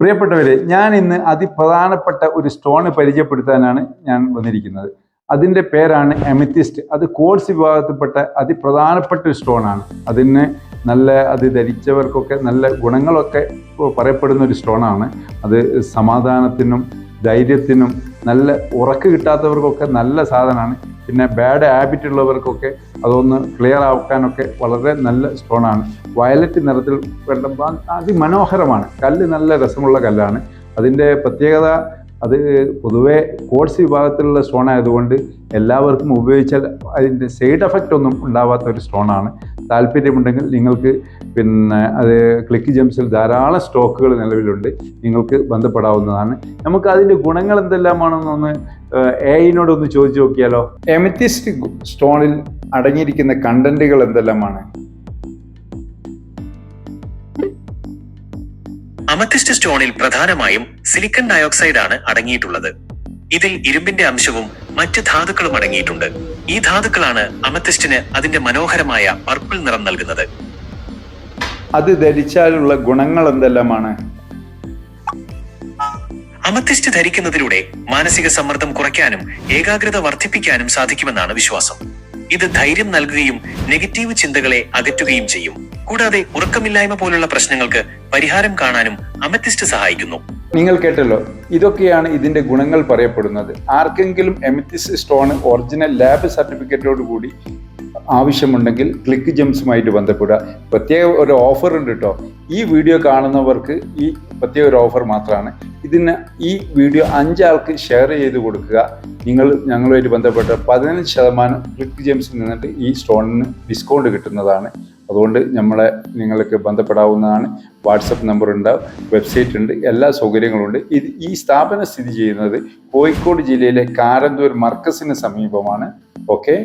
പ്രിയപ്പെട്ടവരെ ഞാൻ ഇന്ന് അതിപ്രധാനപ്പെട്ട ഒരു സ്റ്റോൺ പരിചയപ്പെടുത്താനാണ് ഞാൻ വന്നിരിക്കുന്നത്. അതിന്റെ പേരാണ് എമിത്തിസ്റ്റ്. അത് കോഴ്സ് വിഭാഗത്തിൽപ്പെട്ട അതിപ്രധാനപ്പെട്ട ഒരു സ്റ്റോണാണ്. അതിന് നല്ല അത് ധരിച്ചവർക്കൊക്കെ നല്ല ഗുണങ്ങളൊക്കെ പറയപ്പെടുന്ന ഒരു സ്റ്റോണാണ്. അത് സമാധാനത്തിനും ധൈര്യത്തിനും നല്ല ഉറക്ക് കിട്ടാത്തവർക്കൊക്കെ നല്ല സാധനമാണ് പിന്നെ ബാഡ് ഹാബിറ്റ് ഉള്ളവർക്കൊക്കെ അതൊന്ന് ക്ലിയർ ആക്കാനൊക്കെ വളരെ നല്ല സ്റ്റോണാണ് വയലറ്റ് നിറത്തിൽ അതിമനോഹരമാണ്. കല്ല് നല്ല രസമുള്ള കല്ലാണ്. അതിന്റെ പ്രത്യേകത അത് പൊതുവേ കോഴ്സ് വിഭാഗത്തിലുള്ള സ്റ്റോൺ ആയതുകൊണ്ട് എല്ലാവർക്കും ഉപയോഗിച്ചാൽ അതിന്റെ സൈഡ് എഫക്റ്റ് ഒന്നും ഉണ്ടാവാത്ത ഒരു സ്റ്റോണാണ് താല്പര്യമുണ്ടെങ്കിൽ നിങ്ങൾക്ക് പിന്നെ അത് ക്ലിക്ക് ജംസിൽ ധാരാളം സ്റ്റോക്കുകൾ നിലവിലുണ്ട്. നിങ്ങൾക്ക് ബന്ധപ്പെടാവുന്നതാണ്. നമുക്ക് അതിന്റെ ഗുണങ്ങൾ എന്തെല്ലാമാണെന്നൊന്ന് എയിനോട് ഒന്ന് ചോദിച്ചു നോക്കിയാലോ? എമിത്തിസ്റ്റ് സ്റ്റോണിൽ അടങ്ങിയിരിക്കുന്ന കണ്ടന്റുകൾ എന്തെല്ലാമാണ്? അമത്തിസ്റ്റ് സ്റ്റോണിൽ പ്രധാനമായും സിലിക്കൺ ഡയോക്സൈഡ് ആണ് അടങ്ങിയിട്ടുള്ളത്. ഇതിൽ ഇരുമ്പിന്റെ അംശവും മറ്റ് ധാതുക്കളും അടങ്ങിയിട്ടുണ്ട്. ഈ ധാതുക്കളാണ് അമത്തിസ്റ്റിന് അതിന്റെ മനോഹരമായ പർപ്പിൾ നിറം നൽകുന്നത്. അത് ധരിച്ചാലുള്ള ഗുണങ്ങൾ എന്തെല്ലാമാണ്? അമത്തിസ്റ്റ് ധരിക്കുന്നതിലൂടെ മാനസിക സമ്മർദ്ദം കുറയ്ക്കാനും ഏകാഗ്രത വർദ്ധിപ്പിക്കാനും സാധിക്കുമെന്നാണ് വിശ്വാസം. ഇത് ധൈര്യം നൽകുകയും നെഗറ്റീവ് ചിന്തകളെ അകറ്റുകയും ചെയ്യും. കൂടാതെ ഉറക്കമില്ലായ്മ പോലുള്ള പ്രശ്നങ്ങൾക്ക് പരിഹാരം കാണാനും അമത്തിസ്റ്റ് സഹായിക്കുന്നു. നിങ്ങൾ കേട്ടല്ലോ ഇതൊക്കെയാണ് ഇതിന്റെ ഗുണങ്ങൾ പറയപ്പെടുന്നത്. ആർക്കെങ്കിലും എമത്തിസ്റ്റ് സ്റ്റോൺ ഒറിജിനൽ ലാബ് സർട്ടിഫിക്കറ്റോട് കൂടി ആവശ്യമുണ്ടെങ്കിൽ ക്ലിക്ക് ജംസുമായിട്ട് ബന്ധപ്പെടുക. പ്രത്യേക ഒരു ഓഫർ ഉണ്ട് കേട്ടോ. ഈ വീഡിയോ കാണുന്നവർക്ക് ഈ പ്രത്യേക ഒരു ഓഫർ മാത്രമാണ്. ഇതിന് ഈ വീഡിയോ അഞ്ചാൾക്ക് ഷെയർ ചെയ്ത് കൊടുക്കുക. നിങ്ങൾ ഞങ്ങളുമായിട്ട് ബന്ധപ്പെട്ട പതിനഞ്ച് ശതമാനം ക്ലിക്ക് ജംസിൽ നിന്നിട്ട് ഈ സ്റ്റോണിന് ഡിസ്കൗണ്ട് കിട്ടുന്നതാണ്. അതുകൊണ്ട് നമ്മളെ നിങ്ങൾക്ക് ബന്ധപ്പെടാവുന്നതാണ്. വാട്സപ്പ് നമ്പർ ഉണ്ട് വെബ്സൈറ്റ് ഉണ്ട് എല്ലാ സൗകര്യങ്ങളും ഉണ്ട്. ഇത് ഈ സ്ഥാപനം സ്ഥിതി ചെയ്യുന്നത് കോഴിക്കോട് ജില്ലയിലെ കാരന്തൂർ മർക്കസിന് സമീപമാണ്. ഓക്കെ